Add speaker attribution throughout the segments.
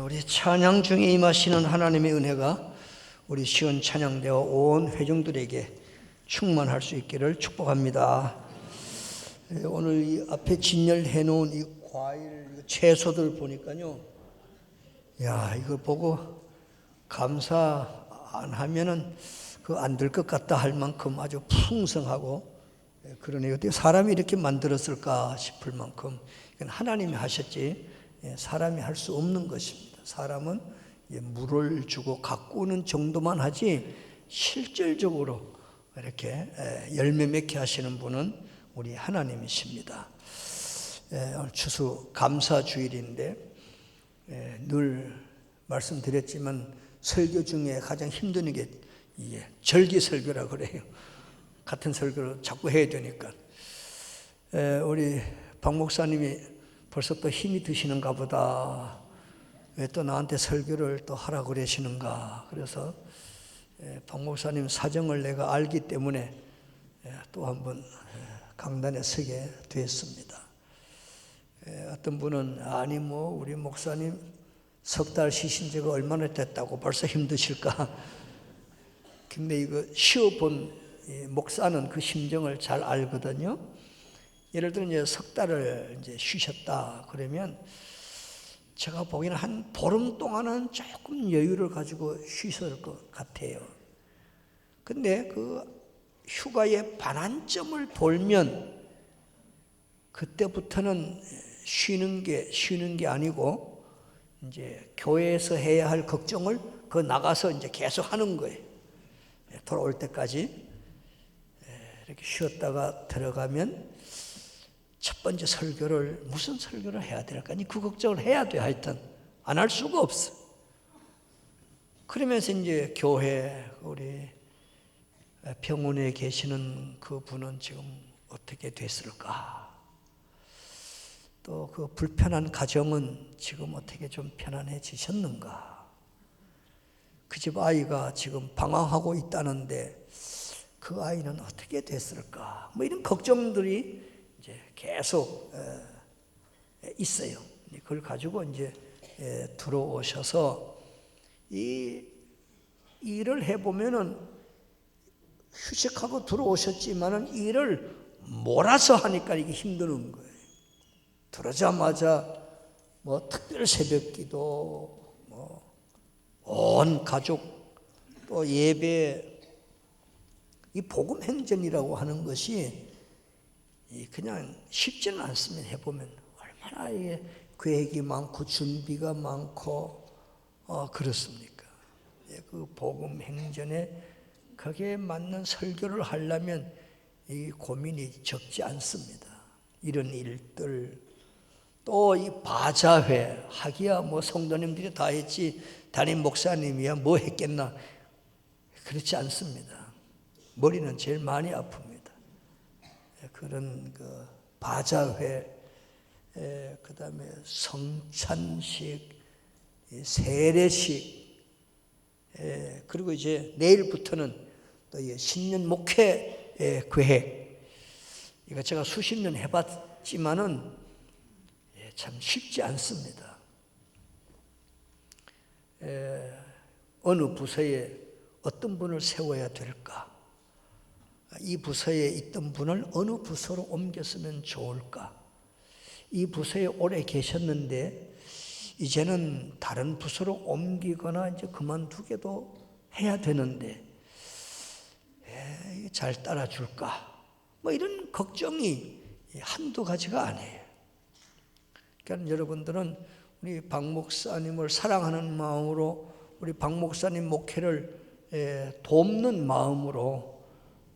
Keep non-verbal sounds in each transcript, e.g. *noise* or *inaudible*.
Speaker 1: 우리 찬양 중에 임하시는 하나님의 은혜가 우리 시온 찬양대와 온 회중들에게 충만할 수 있기를 축복합니다. 예, 오늘 이 앞에 진열해 놓은 이 과일, 이 채소들 보니까요. 야, 이거 보고 감사 안 하면은 그 안 될 것 같다 할 만큼 아주 풍성하고 예, 그러네요. 어떻게 사람이 이렇게 만들었을까 싶을 만큼 하나님이 하셨지 예, 사람이 할 수 없는 것입니다. 사람은 예, 물을 주고 가꾸는 정도만 하지 실질적으로 이렇게 예, 열매 맺게 하시는 분은 우리 하나님이십니다. 예, 추수 감사 주일인데 예, 늘 말씀드렸지만 설교 중에 가장 힘든 게 이게 절기 설교라 그래요. 같은 설교를 자꾸 해야 되니까. 에, 우리 박 목사님이 벌써 또 힘이 드시는가 보다. 왜 또 나한테 설교를 또 하라 그러시는가. 그래서 에, 박 목사님 사정을 내가 알기 때문에 에, 또 한번 에, 강단에 서게 되었습니다. 에, 어떤 분은 아니 뭐 우리 목사님 석 달 쉬신 지가 얼마나 됐다고 벌써 힘드실까? *laughs* 근데 이거 쉬어본 이 목사는 그 심정을 잘 알거든요. 예를 들어 이제 석 달을 이제 쉬셨다 그러면 제가 보기에는 한 보름 동안은 조금 여유를 가지고 쉬실 것 같아요. 근데 그 휴가의 반환점을 돌면 그때부터는 쉬는 게 쉬는 게 아니고 이제 교회에서 해야 할 걱정을 그 나가서 이제 계속 하는 거예요. 돌아올 때까지 이렇게 쉬었다가 들어가면 첫 번째 설교를 무슨 설교를 해야 될까? 그 걱정을 해야 돼 하여튼 안 할 수가 없어. 그러면서 이제 교회 우리 병원에 계시는 그 분은 지금 어떻게 됐을까? 또 그 불편한 가정은 지금 어떻게 좀 편안해지셨는가? 그 집 아이가 지금 방황하고 있다는데 그 아이는 어떻게 됐을까? 뭐 이런 걱정들이 이제 계속 있어요. 그걸 가지고 이제 들어오셔서 이 일을 해보면은 휴식하고 들어오셨지만은 일을 몰아서 하니까 이게 힘드는 거예요. 들어자마자 뭐 특별 새벽 기도 뭐 온 가족 또 예배 이 복음 행전이라고 하는 것이 그냥 쉽지는 않습니다. 해보면 얼마나 이게 계획이 많고 준비가 많고 어 그렇습니까? 그 복음 행전에 거기에 맞는 설교를 하려면 이 고민이 적지 않습니다. 이런 일들 또 이 바자회 하기야 뭐 성도님들이 다 했지 담임 목사님이야 뭐 했겠나 그렇지 않습니다. 머리는 제일 많이 아픕니다. 그런 그 바자회, 그 다음에 성찬식, 세례식, 그리고 이제 내일부터는 또 신년 목회 계획. 이거 제가 수십 년 해봤지만은 참 쉽지 않습니다. 어느 부서에 어떤 분을 세워야 될까? 이 부서에 있던 분을 어느 부서로 옮겼으면 좋을까? 이 부서에 오래 계셨는데 이제는 다른 부서로 옮기거나 이제 그만두게도 해야 되는데 잘 따라줄까? 뭐 이런 걱정이 한두 가지가 아니에요. 그러니까 여러분들은 우리 박 목사님을 사랑하는 마음으로 우리 박 목사님 목회를 돕는 마음으로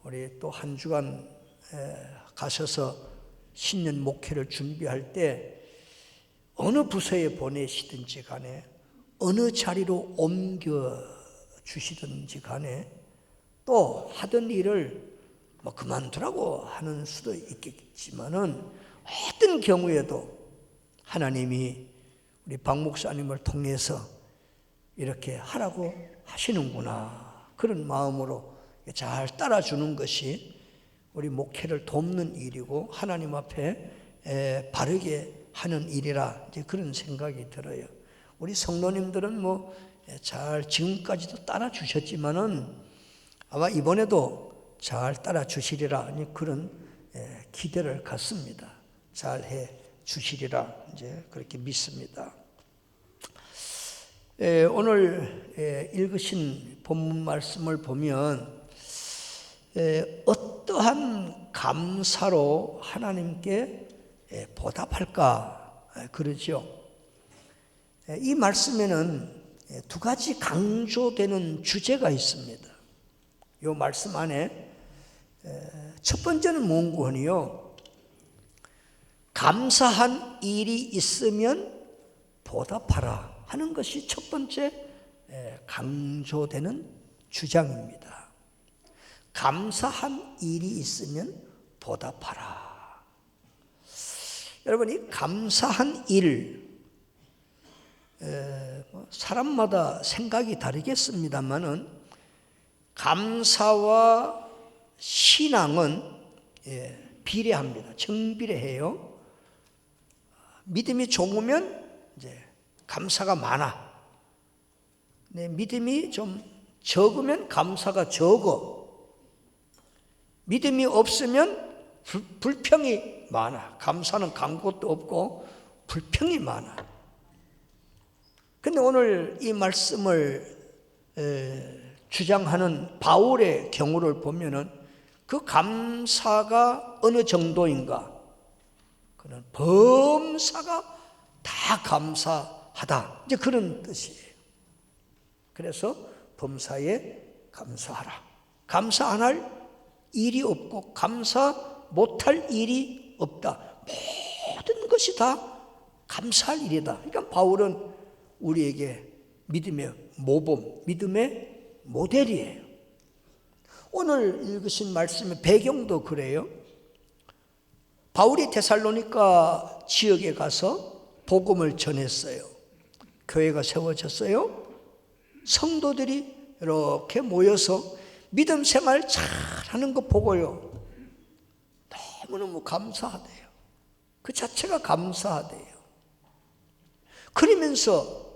Speaker 1: 우리 또 한 주간 가셔서 신년 목회를 준비할 때 어느 부서에 보내시든지 간에 어느 자리로 옮겨 주시든지 간에 또 하던 일을 뭐 그만두라고 하는 수도 있겠지만은 어떤 경우에도 하나님이 우리 박 목사님을 통해서 이렇게 하라고 하시는구나. 그런 마음으로 잘 따라주는 것이 우리 목회를 돕는 일이고 하나님 앞에 바르게 하는 일이라 이제 그런 생각이 들어요. 우리 성도님들은 뭐 잘 지금까지도 따라 주셨지만은 아마 이번에도 잘 따라 주시리라 그런 예, 기대를 갖습니다. 잘 해 주시리라 이제 그렇게 믿습니다. 예, 오늘 예, 읽으신 본문 말씀을 보면 예, 어떠한 감사로 하나님께 예, 보답할까 예, 그러죠. 예, 이 말씀에는 예, 두 가지 강조되는 주제가 있습니다. 이 말씀 안에 첫 번째는 뭔고니요? 감사한 일이 있으면 보답하라 하는 것이 첫 번째 강조되는 주장입니다. 감사한 일이 있으면 보답하라. 여러분, 이 감사한 일, 뭐 사람마다 생각이 다르겠습니다만은 감사와 신앙은 예, 비례합니다. 정비례해요. 믿음이 좋으면 이제 감사가 많아. 네, 믿음이 좀 적으면 감사가 적어. 믿음이 없으면 불, 불평이 많아. 감사는 간 것도 없고 불평이 많아. 근데 오늘 이 말씀을 에, 주장하는 바울의 경우를 보면은 그 감사가 어느 정도인가? 그는 범사가 다 감사하다. 이제 그런 뜻이에요. 그래서 범사에 감사하라. 감사 안 할 일이 없고 감사 못할 일이 없다. 모든 것이 다 감사할 일이다. 그러니까 바울은 우리에게 믿음의 모범, 믿음의 모델이에요. 오늘 읽으신 말씀의 배경도 그래요. 바울이 데살로니가 지역에 가서 복음을 전했어요. 교회가 세워졌어요. 성도들이 이렇게 모여서 믿음 생활 잘 하는 거 보고요. 너무너무 감사하대요. 그 자체가 감사하대요. 그러면서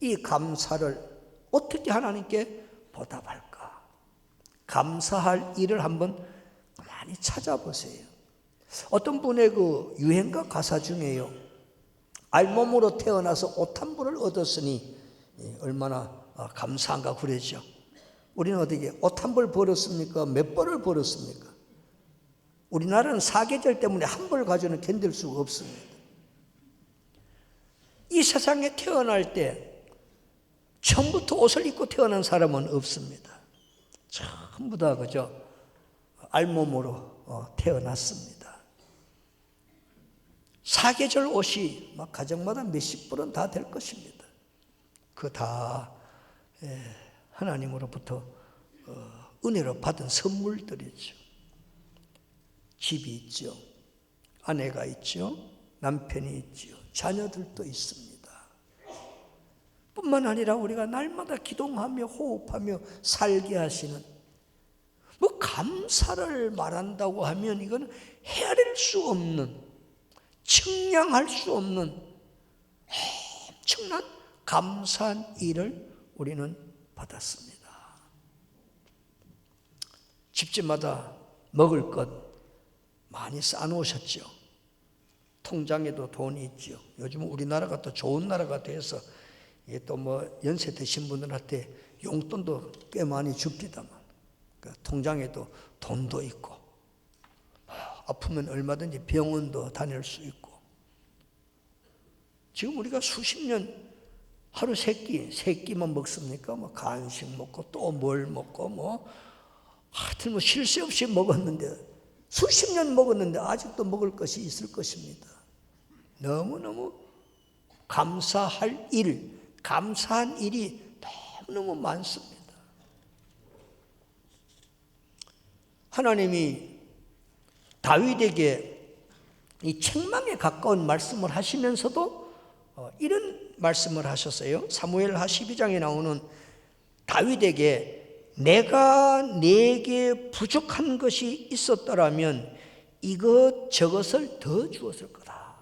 Speaker 1: 이 감사를 어떻게 하나님께 보답할까? 감사할 일을 한번 많이 찾아보세요. 어떤 분의 그 유행가 가사 중에요. 알몸으로 태어나서 옷 한 벌을 얻었으니 예, 얼마나 아, 감사한가 그러죠. 우리는 어떻게 옷 한 벌 벌었습니까? 몇 벌을 벌었습니까? 우리나라는 사계절 때문에 한 벌 가지고는 견딜 수가 없습니다. 이 세상에 태어날 때 처음부터 옷을 입고 태어난 사람은 없습니다. 전부 다 그죠? 알몸으로 어, 태어났습니다. 사계절 옷이 막 가정마다 몇십 벌은 다 될 것입니다. 그다 예, 하나님으로부터 어, 은혜로 받은 선물들이죠. 집이 있죠. 아내가 있죠. 남편이 있죠. 자녀들도 있습니다. 뿐만 아니라 우리가 날마다 기동하며 호흡하며 살게 하시는 뭐 감사를 말한다고 하면 이건 헤아릴 수 없는 측량할 수 없는 엄청난 감사한 일을 우리는 받았습니다. 집집마다 먹을 것 많이 쌓아놓으셨죠. 통장에도 돈이 있죠. 요즘 우리나라가 또 좋은 나라가 돼서 또뭐 연세 드신 분들한테 용돈도 꽤 많이 줍니다만 그 통장에도 돈도 있고 아프면 얼마든지 병원도 다닐 수 있고 지금 우리가 수십 년 하루 세 끼, 세 끼만 먹습니까? 뭐 간식 먹고 또 뭘 먹고 뭐 하여튼 뭐 쉴 새 없이 먹었는데 수십 년 먹었는데 아직도 먹을 것이 있을 것입니다. 너무너무 감사할 일, 감사한 일이 너무너무 많습니다. 하나님이 다윗에게 이 책망에 가까운 말씀을 하시면서도 어, 이런 말씀을 하셨어요. 사무엘하 12장에 나오는 다윗에게 내가 내게 부족한 것이 있었더라면 이것 저것을 더 주었을 거다.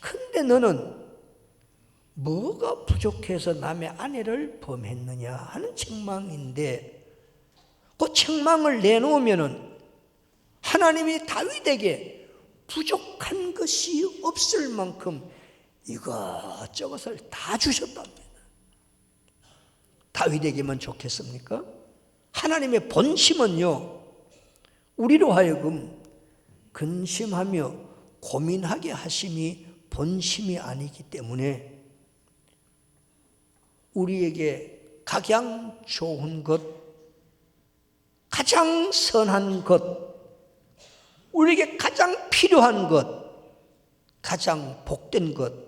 Speaker 1: 근데 너는 뭐가 부족해서 남의 아내를 범했느냐 하는 책망인데 그 책망을 내놓으면은 하나님이 다윗에게 부족한 것이 없을 만큼 이것저것을 다 주셨답니다. 다윗에게만 좋겠습니까? 하나님의 본심은요, 우리로 하여금 근심하며 고민하게 하심이 본심이 아니기 때문에 우리에게 가장 좋은 것, 가장 선한 것, 우리에게 가장 필요한 것, 가장 복된 것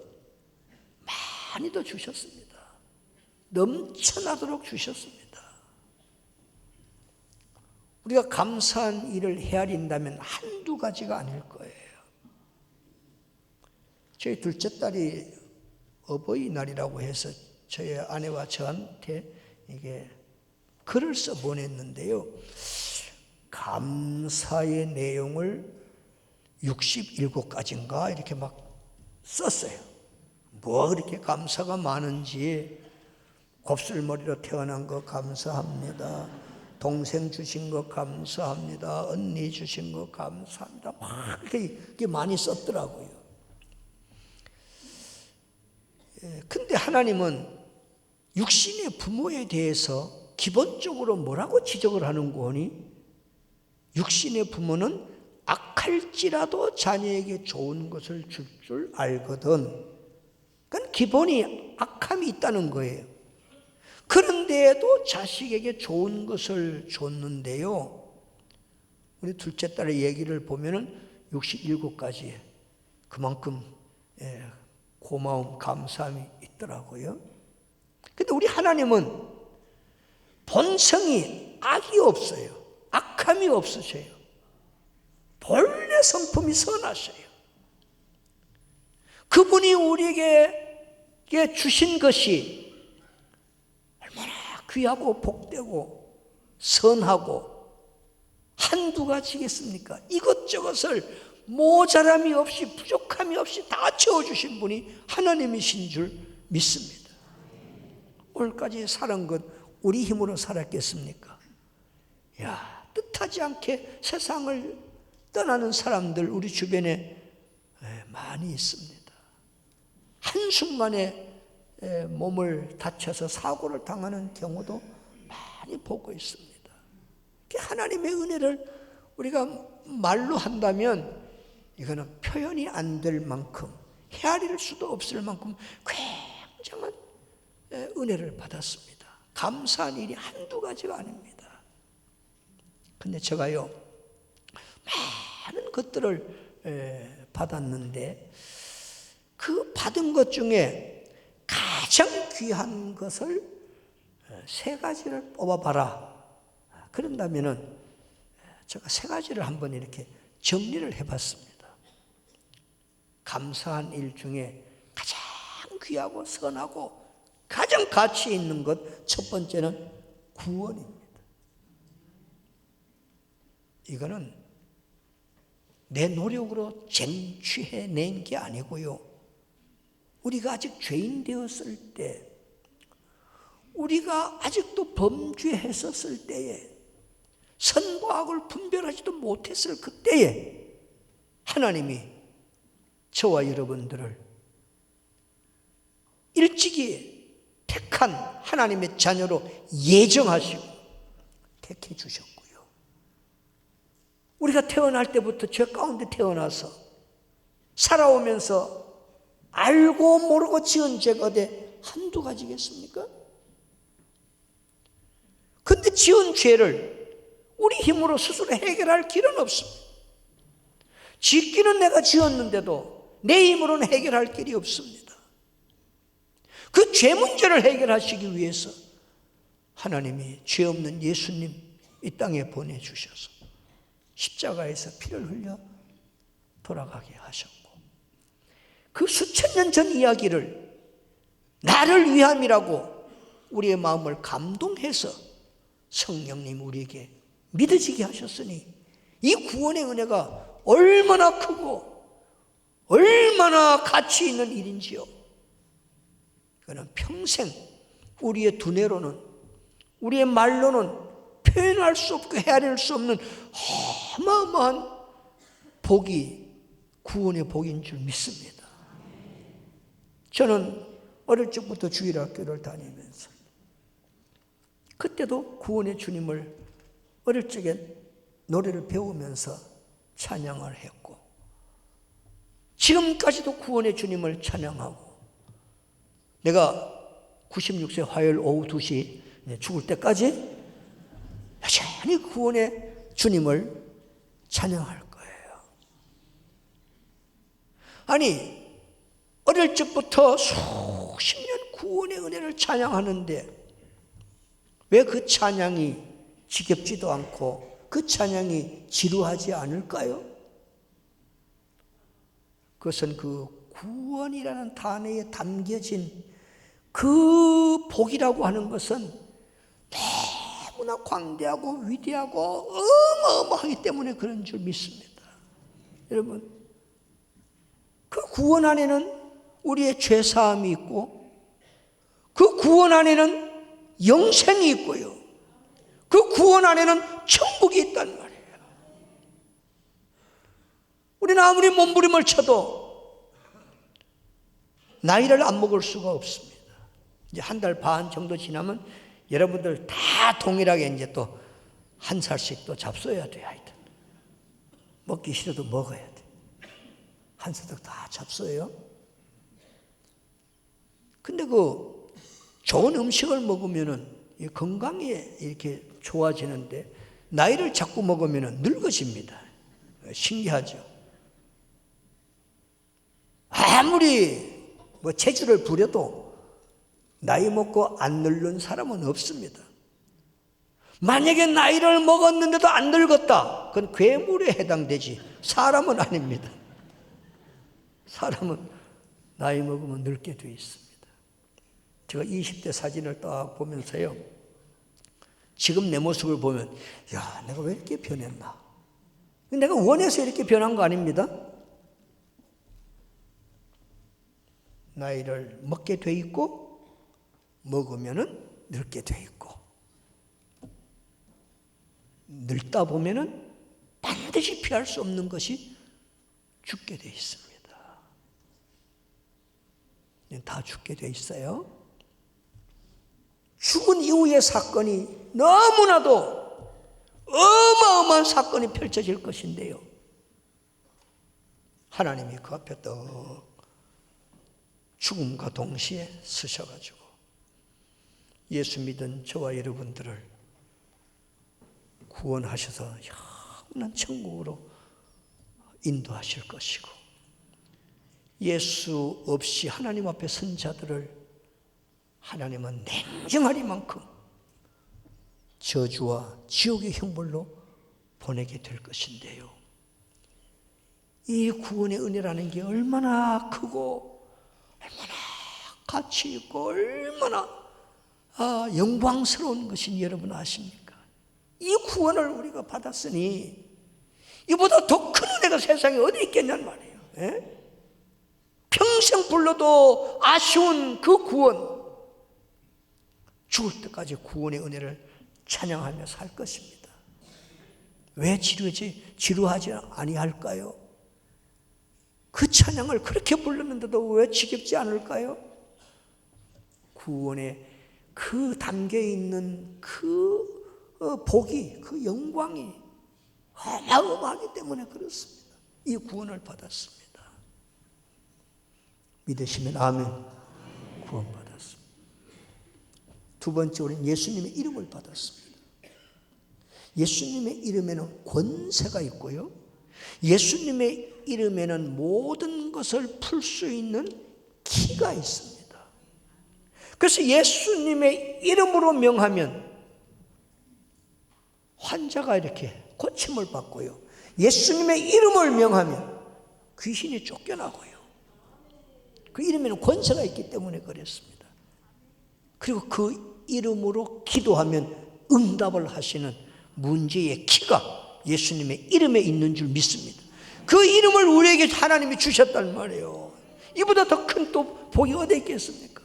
Speaker 1: 많이 더 주셨습니다. 넘쳐나도록 주셨습니다. 우리가 감사한 일을 헤아린다면 한두 가지가 아닐 거예요. 저희 둘째 딸이 어버이날이라고 해서 저희 아내와 저한테 이게 글을 써 보냈는데요. 감사의 내용을 67가지인가 이렇게 막 썼어요. 뭐 그렇게 감사가 많은지 곱슬머리로 태어난 거 감사합니다. 동생 주신 거 감사합니다. 언니 주신 거 감사합니다. 막 이렇게 많이 썼더라고요. 예, 근데 하나님은 육신의 부모에 대해서 기본적으로 뭐라고 지적을 하는 거니? 육신의 부모는 악할지라도 자녀에게 좋은 것을 줄 줄 알거든. 그건 기본이 악함이 있다는 거예요. 그런데도 자식에게 좋은 것을 줬는데요. 우리 둘째 딸의 얘기를 보면은 67가지 그만큼 예, 고마움, 감사함이 있더라고요. 근데 우리 하나님은 본성이 악이 없어요. 악함이 없으셔요. 본래 성품이 선하셔요. 그분이 우리에게 주신 것이 얼마나 귀하고 복되고 선하고 한두 가지겠습니까? 이것저것을 모자람이 없이 부족함이 없이 다 채워주신 분이 하나님이신 줄 믿습니다. 오늘까지 살은 것 우리 힘으로 살았겠습니까? 야, 뜻하지 않게 세상을 떠나는 사람들 우리 주변에 많이 있습니다. 한순간에 몸을 다쳐서 사고를 당하는 경우도 많이 보고 있습니다. 하나님의 은혜를 우리가 말로 한다면 이거는 표현이 안 될 만큼 헤아릴 수도 없을 만큼 굉장한 은혜를 받았습니다. 감사한 일이 한두 가지가 아닙니다. 근데 제가요, 많은 것들을 받았는데, 그 받은 것 중에 가장 귀한 것을 세 가지를 뽑아봐라. 그런다면은 제가 세 가지를 한번 이렇게 정리를 해봤습니다. 감사한 일 중에 가장 귀하고 선하고 가장 가치 있는 것 첫 번째는 구원입니다. 이거는 내 노력으로 쟁취해낸 게 아니고요. 우리가 아직 죄인 되었을 때, 우리가 아직도 범죄했었을 때에, 선과 악을 분별하지도 못했을 그때에, 하나님이 저와 여러분들을 일찍이 택한 하나님의 자녀로 예정하시고 택해 주셨고요. 우리가 태어날 때부터 죄 가운데 태어나서 살아오면서 알고 모르고 지은 죄가 어디 한두 가지겠습니까? 근데 지은 죄를 우리 힘으로 스스로 해결할 길은 없습니다. 짓기는 내가 지었는데도 내 힘으로는 해결할 길이 없습니다. 그 죄 문제를 해결하시기 위해서 하나님이 죄 없는 예수님 이 땅에 보내주셔서 십자가에서 피를 흘려 돌아가게 하셨고 그 수천 년 전 이야기를 나를 위함이라고 우리의 마음을 감동해서 성령님 우리에게 믿어지게 하셨으니 이 구원의 은혜가 얼마나 크고 얼마나 가치 있는 일인지요. 그는 평생 우리의 두뇌로는 우리의 말로는 표현할 수 없고 헤아릴 수 없는 어마어마한 복이 구원의 복인 줄 믿습니다. 저는 어릴 적부터 주일학교를 다니면서 그때도 구원의 주님을 어릴 적에 노래를 배우면서 찬양을 했고 지금까지도 구원의 주님을 찬양하고 내가 96세 화요일 오후 2시 죽을 때까지 여전히 구원의 주님을 찬양할 거예요. 아니, 어릴 적부터 수십 년 구원의 은혜를 찬양하는데 왜 그 찬양이 지겹지도 않고 그 찬양이 지루하지 않을까요? 그것은 그 구원이라는 단어에 담겨진 그 복이라고 하는 것은 너무나 광대하고 위대하고 어마어마하기 때문에 그런 줄 믿습니다. 여러분, 그 구원 안에는 우리의 죄사함이 있고, 그 구원 안에는 영생이 있고요. 그 구원 안에는 천국이 있단 말이에요. 우리는 아무리 몸부림을 쳐도 나이를 안 먹을 수가 없습니다. 이제 한 달 반 정도 지나면 여러분들 다 동일하게 이제 또 한 살씩 또 잡숴야 돼요. 하여튼. 먹기 싫어도 먹어야 돼. 한 사닥 다 잡숴요. 근데 그 좋은 음식을 먹으면은 건강이 이렇게 좋아지는데 나이를 자꾸 먹으면은 늙어집니다. 신기하죠. 아무리 뭐 체주를 부려도 나이 먹고 안 늙는 사람은 없습니다. 만약에 나이를 먹었는데도 안 늙었다. 그건 괴물에 해당되지. 사람은 아닙니다. 사람은 나이 먹으면 늙게 돼 있습니다. 제가 20대 사진을 딱 보면서요. 지금 내 모습을 보면, 야, 내가 왜 이렇게 변했나? 내가 원해서 이렇게 변한 거 아닙니다. 나이를 먹게 돼 있고, 먹으면은 늙게 돼 있고, 늙다 보면은 반드시 피할 수 없는 것이 죽게 돼 있습니다. 다 죽게 돼 있어요. 죽은 이후의 사건이 너무나도 어마어마한 사건이 펼쳐질 것인데요. 하나님이 그 앞에 떡 죽음과 동시에 서셔가지고 예수 믿은 저와 여러분들을 구원하셔서 영원한 천국으로 인도하실 것이고 예수 없이 하나님 앞에 선 자들을 하나님은 냉정하리만큼 저주와 지옥의 형벌로 보내게 될 것인데요. 이 구원의 은혜라는 게 얼마나 크고 얼마나 가치 있고 얼마나 아, 영광스러운 것인 여러분 아십니까? 이 구원을 우리가 받았으니 이보다 더 큰 은혜가 세상에 어디 있겠냔 말이에요. 예? 평생 불러도 아쉬운 그 구원 죽을 때까지 구원의 은혜를 찬양하며 살 것입니다. 왜 지루하지 지루하지 아니할까요? 그 찬양을 그렇게 부르는데도 왜 지겹지 않을까요? 구원에 그 담겨 있는 그 어, 복이 그 영광이 어마어마하기 때문에 그렇습니다. 이 구원을 받았습니다. 믿으시면 아멘. 구원받았습니다. 두 번째 우리는 예수님의 이름을 받았습니다. 예수님의 이름에는 권세가 있고요. 예수님의 이름에는 모든 것을 풀 수 있는 키가 있습니다. 그래서 예수님의 이름으로 명하면 환자가 이렇게 고침을 받고요. 예수님의 이름을 명하면 귀신이 쫓겨나고요. 그 이름에는 권세가 있기 때문에 그랬습니다. 그리고 그 이름으로 기도하면 응답을 하시는 문제의 키가 예수님의 이름에 있는 줄 믿습니다. 그 이름을 우리에게 하나님이 주셨단 말이에요. 이보다 더 큰 또 복이 어디 있겠습니까?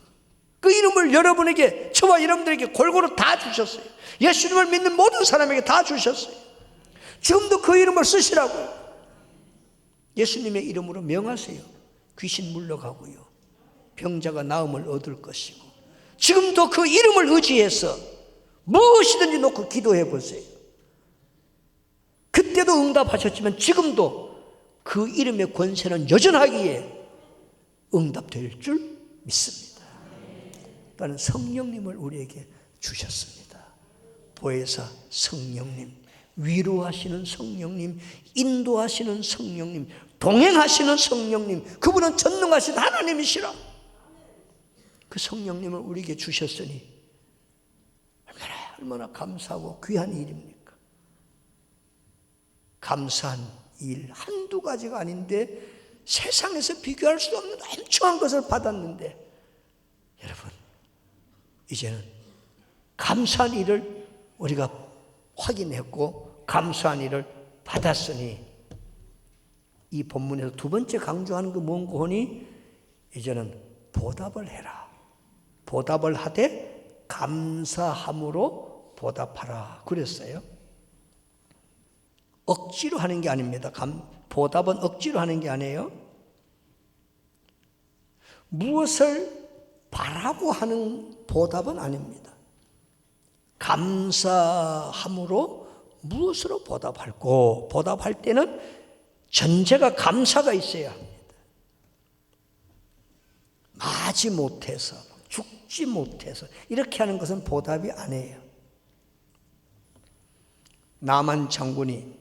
Speaker 1: 그 이름을 여러분에게 저와 여러분들에게 골고루 다 주셨어요. 예수님을 믿는 모든 사람에게 다 주셨어요. 지금도 그 이름을 쓰시라고요. 예수님의 이름으로 명하세요. 귀신 물러가고요. 병자가 나음을 얻을 것이고. 지금도 그 이름을 의지해서 무엇이든지 놓고 기도해 보세요. 그때도 응답하셨지만 지금도 그 이름의 권세는 여전하기에 응답될 줄 믿습니다. 나는 성령님을 우리에게 주셨습니다. 보혜사 성령님, 위로하시는 성령님, 인도하시는 성령님, 동행하시는 성령님, 그분은 전능하신 하나님이시라. 그 성령님을 우리에게 주셨으니 얼마나 얼마나 감사하고 귀한 일입니까? 감사한 일 한두 가지가 아닌데 세상에서 비교할 수 없는 엄청난 것을 받았는데 여러분 이제는 감사한 일을 우리가 확인했고 감사한 일을 받았으니 이 본문에서 두 번째 강조하는 그 뭔고 하니 이제는 보답을 해라. 보답을 하되 감사함으로 보답하라. 그랬어요. 억지로 하는 게 아닙니다. 감, 보답은 억지로 하는 게 아니에요. 무엇을 바라고 하는 보답은 아닙니다. 감사함으로 무엇으로 보답할고 보답할 때는 전제가 감사가 있어야 합니다. 마지 못해서 죽지 못해서 이렇게 하는 것은 보답이 아니에요. 나만 장군이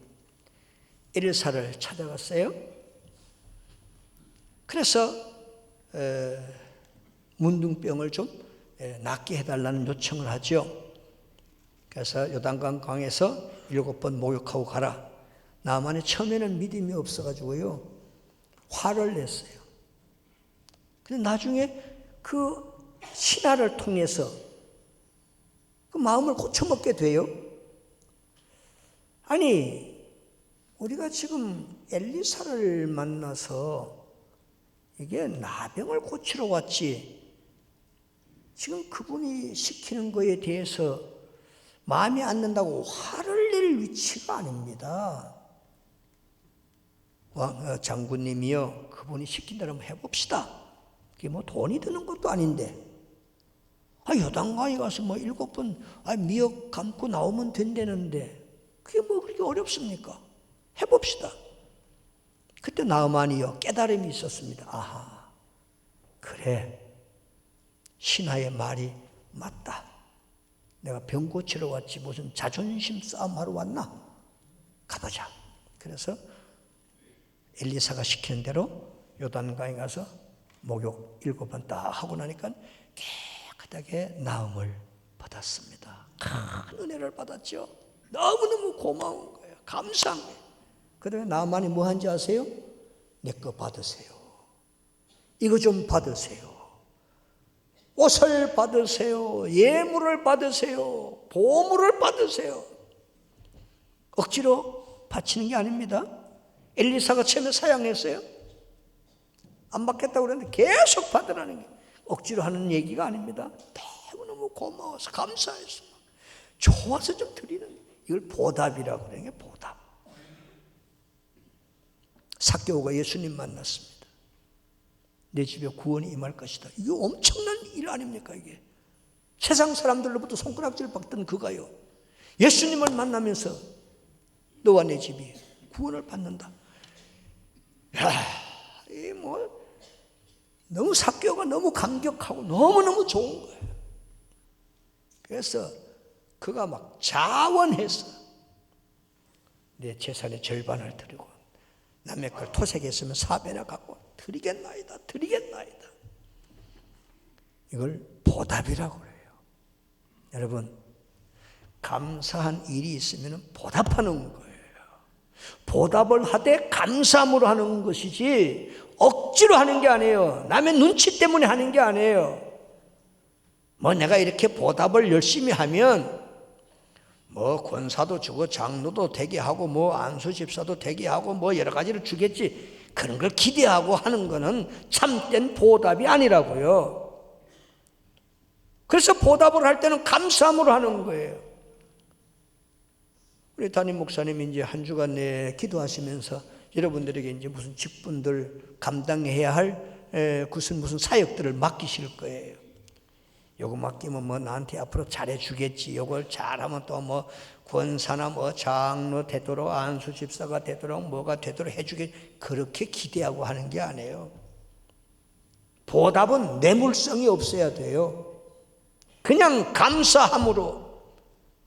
Speaker 1: 에르사를 찾아갔어요. 그래서 에, 문둥병을 좀 에, 낫게 해달라는 요청을 하죠. 그래서 요단강 강에서 일곱 번 목욕하고 가라. 나만의 처음에는 믿음이 없어가지고요. 화를 냈어요. 근데 나중에 그 신화를 통해서 그 마음을 고쳐먹게 돼요. 아니, 우리가 지금 엘리사를 만나서 이게 나병을 고치러 왔지. 지금 그분이 시키는 거에 대해서 마음에 안 든다고 화를 낼 위치가 아닙니다. 왕, 어, 장군님이요, 그분이 시킨다면 해봅시다. 그게 뭐 돈이 드는 것도 아닌데. 아, 여당강에 가서 뭐 일곱 번, 아, 미역 감고 나오면 된다는데. 그게 뭐 그렇게 어렵습니까? 해봅시다. 그때 나만이요, 깨달음이 있었습니다. 아하, 그래. 신하의 말이 맞다. 내가 병 고치러 왔지 무슨 자존심 싸움하러 왔나? 가보자. 그래서 엘리사가 시키는 대로 요단강에 가서 목욕 일곱 번 딱 하고 나니까 깨끗하게 나음을 받았습니다. 큰 은혜를 받았죠. 너무너무 고마운 거예요. 감사한. 그 다음에 나만이 뭐 한지 아세요? 내 거 받으세요. 이거 좀 받으세요. 옷을 받으세요. 예물을 받으세요. 보물을 받으세요. 억지로 바치는 게 아닙니다. 엘리사가 처음에 사양했어요. 안 받겠다고 그랬는데 계속 받으라는 게 억지로 하는 얘기가 아닙니다. 너무너무 고마워서 감사해서 좋아서 좀 드리는 이걸 보답이라고 게 보답. 사개오가 예수님 만났습니다. 내 집에 구원이 임할 것이다. 이게 엄청난 일 아닙니까 이게? 세상 사람들로부터 손가락질 받던 그가요. 예수님을 만나면서 너와 내 집이 구원을 받는다. 야, 이뭐 너무 사교가 너무 감격하고 너무너무 좋은 거예요. 그래서 그가 막 자원해서 내 재산의 절반을 드리고 남의 걸 토색했으면 사배나 갖고 드리겠나이다, 드리겠나이다. 이걸 보답이라고 그래요. 여러분, 감사한 일이 있으면 보답하는 거예요. 보답을 하되 감사함으로 하는 것이지 억지로 하는 게 아니에요. 남의 눈치 때문에 하는 게 아니에요. 뭐 내가 이렇게 보답을 열심히 하면 뭐 권사도 주고 장로도 되게 하고 뭐 안수 집사도 되게 하고 뭐 여러 가지를 주겠지. 그런 걸 기대하고 하는 거는 참된 보답이 아니라고요. 그래서 보답을 할 때는 감사함으로 하는 거예요. 우리 담임 목사님이 이제 한 주간 내 기도하시면서 여러분들에게 이제 무슨 직분들 감당해야 할 에, 무슨 무슨 사역들을 맡기실 거예요. 요거 맡기면 뭐 나한테 앞으로 잘해 주겠지. 요걸 잘하면 또 뭐 권사나 뭐 장로 되도록 안수 집사가 되도록 뭐가 되도록 해주겠. 그렇게 기대하고 하는 게 아니에요. 보답은 뇌물성이 없어야 돼요. 그냥 감사함으로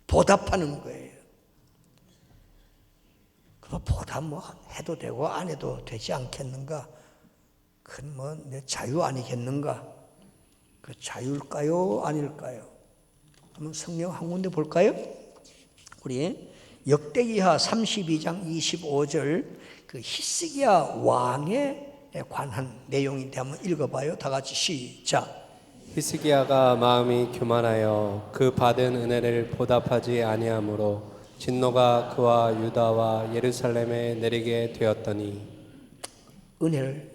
Speaker 1: 보답하는 거예요. 그 보답 뭐 해도 되고 안 해도 되지 않겠는가? 그건 뭐 내 자유 아니겠는가? 그 자유일까요? 아닐까요? 한번 성경 한 군데 볼까요? 우리 역대기하 32장 25절 그 히스기야 왕에 관한 내용인데 한번 읽어봐요. 다 같이 시작.
Speaker 2: 히스기야가 마음이 교만하여 그 받은 은혜를 보답하지 아니하므로 진노가 그와 유다와 예루살렘에 내리게 되었더니
Speaker 1: 은혜를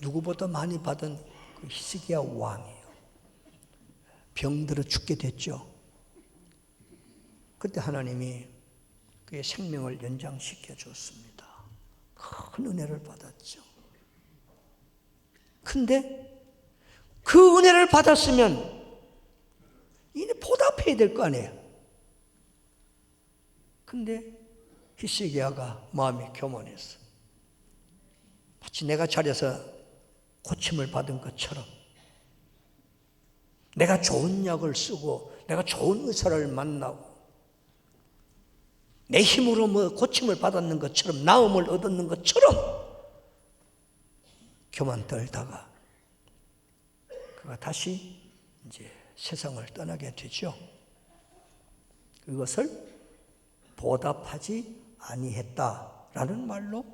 Speaker 1: 누구보다 많이 받은 그 히스기야 왕이에요. 병들어 죽게 됐죠. 그때 하나님이 그의 생명을 연장시켜 줬습니다. 큰 은혜를 받았죠. 근데 그 은혜를 받았으면 이제 보답해야 될 거 아니에요. 근데 히스기야가 마음이 교만했어. 마치 내가 잘해서 고침을 받은 것처럼 내가 좋은 약을 쓰고 내가 좋은 의사를 만나고 내 힘으로 뭐 고침을 받았는 것처럼 나음을 얻었는 것처럼 교만 떨다가 그가 다시 이제 세상을 떠나게 되죠. 그것을 보답하지 아니했다라는 말로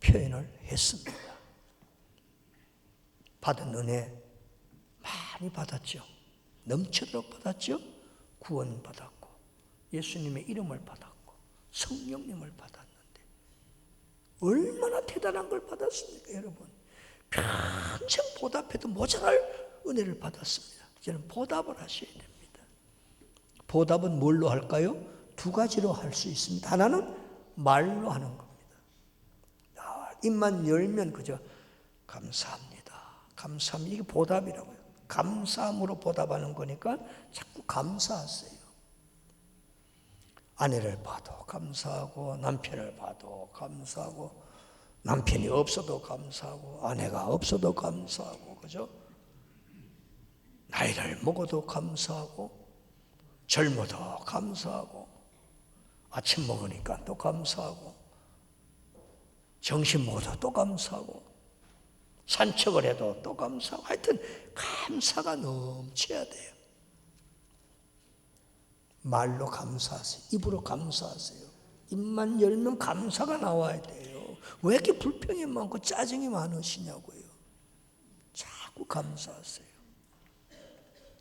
Speaker 1: 표현을 했습니다. 받은 은혜 많이 받았죠. 넘치도록 받았죠. 구원 받았고 예수님의 이름을 받았고 성령님을 받았는데 얼마나 대단한 걸 받았습니까, 여러분? 평생 보답해도 모자랄 은혜를 받았습니다. 이제는 보답을 하셔야 됩니다. 보답은 뭘로 할까요? 두 가지로 할 수 있습니다. 하나는 말로 하는 겁니다. 아, 입만 열면 그저 감사합니다. 감사합니다. 이게 보답이라고요. 감사함으로 보답하는 거니까 자꾸 감사하세요. 아내를 봐도 감사하고 남편을 봐도 감사하고 남편이 없어도 감사하고 아내가 없어도 감사하고 그죠? 나이를 먹어도 감사하고 젊어도 감사하고 아침 먹으니까 또 감사하고 점심 먹어도 또 감사하고 산책을 해도 또 감사하고 하여튼 감사가 넘쳐야 돼요. 말로 감사하세요. 입으로 감사하세요. 입만 열면 감사가 나와야 돼요. 왜 이렇게 불평이 많고 짜증이 많으시냐고요. 자꾸 감사하세요.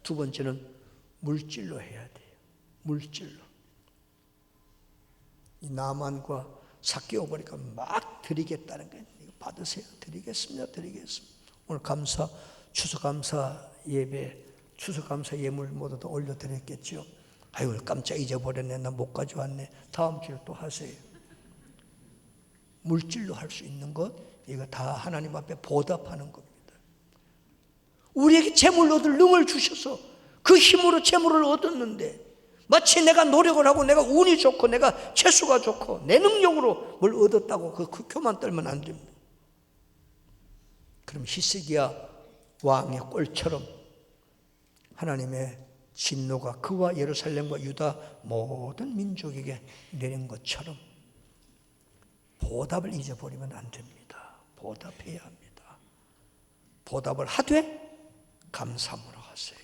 Speaker 1: 두 번째는 물질로 해야 돼요. 물질로. 이 나만과 삭개오 보니까 막 드리겠다는 거예요. 받으세요. 드리겠습니다. 드리겠습니다. 오늘 감사, 추수감사 예배, 추수감사 예물 모두 다 올려드렸겠죠. 아유, 깜짝 잊어버렸네. 나 못 가져왔네. 다음 주에 또 하세요. 물질로 할 수 있는 것, 이거 다 하나님 앞에 보답하는 겁니다. 우리에게 재물 얻을 능을 주셔서 그 힘으로 재물을 얻었는데 마치 내가 노력을 하고 내가 운이 좋고 내가 재수가 좋고 내 능력으로 뭘 얻었다고 그, 그 교만 떨면 안 됩니다. 그럼 히스기야 왕의 꼴처럼 하나님의 진노가 그와 예루살렘과 유다 모든 민족에게 내린 것처럼 보답을 잊어버리면 안 됩니다. 보답해야 합니다. 보답을 하되 감사함으로 하세요.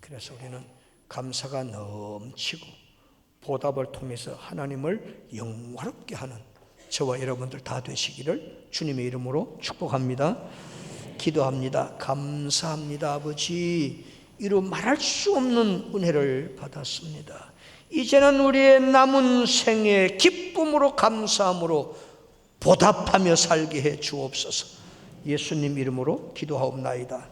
Speaker 1: 그래서 우리는 감사가 넘치고 보답을 통해서 하나님을 영화롭게 하는 저와 여러분들 다 되시기를 주님의 이름으로 축복합니다. 기도합니다. 감사합니다, 아버지. 이루 말할 수 없는 은혜를 받았습니다. 이제는 우리의 남은 생에 기쁨으로 감사함으로 보답하며 살게 해 주옵소서. 예수님 이름으로 기도하옵나이다.